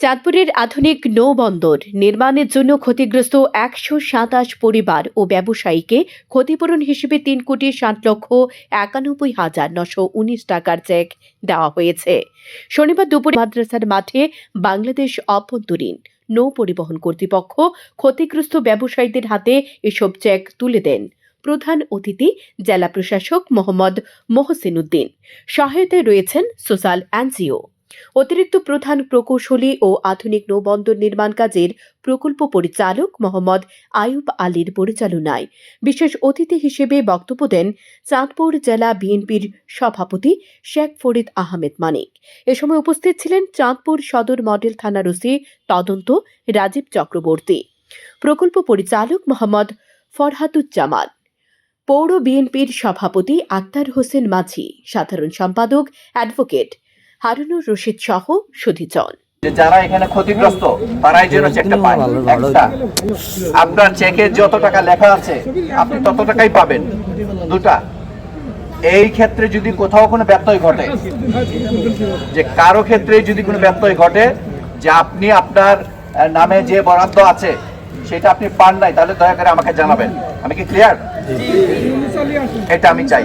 চাঁদপুরের আধুনিক নৌবন্দর নির্মাণের জন্য ক্ষতিগ্রস্ত একশো সাতাশ পরিবার ও ব্যবসায়ীকে ক্ষতিপূরণ হিসেবে তিন কোটি ষাট লক্ষ একানব্বই হাজার নশো উনিশ টাকার চেক দেওয়া হয়েছে। শনিবার দুপুরে মাদ্রাসার মাঠে বাংলাদেশ অভ্যন্তরীণ নৌ পরিবহন কর্তৃপক্ষ ক্ষতিগ্রস্ত ব্যবসায়ীদের হাতে এসব চেক তুলে দেন। প্রধান অতিথি জেলা প্রশাসক মোহাম্মদ মোহসিন উদ্দিন। সহায়তায় রয়েছেন সোশ্যাল এনজিও। অতিরিক্ত প্রধান প্রকৌশলী ও আধুনিক নৌবন্দর নির্মাণ কাজের প্রকল্প পরিচালক মোহাম্মদ আয়ুব আলীর পরিচালনায়। বিশেষ অতিথি হিসেবে বক্তব্য দেন চাঁদপুর জেলা বিএনপির সভাপতি শেখ ফরিদ আহমেদ মানিক। এ সময় উপস্থিত ছিলেন চাঁদপুর সদর মডেল থানার ওসি তদন্ত রাজীব চক্রবর্তী। প্রকল্প পরিচালক মোহাম্মদ ফরহাতুজ্জামান পৌর বিএনপির সভাপতি আক্তার হোসেন মাঝি। সাধারণ সম্পাদক অ্যাডভোকেট হারুনুর রশিদ সহ যে যারা এখানে ক্ষতিগ্রস্ত তারাই যেন চেকটা পায়। একটা আপনার চেকে যত টাকা লেখা আছে আপনি তত টাকাই পাবেন। দুটা। এই ক্ষেত্রে যদি কোথাও কোনো ব্যত্যয় ঘটে যে কারও ক্ষেত্রে যদি কোনো ব্যত্যয় ঘটে যে আপনি আপনার নামে যে বরাদ্দ আছে সেটা আপনি পান নাই তাহলে দয়া করে আমাকে জানাবেন। আমি কি ক্লিয়ার এটা আমি চাই।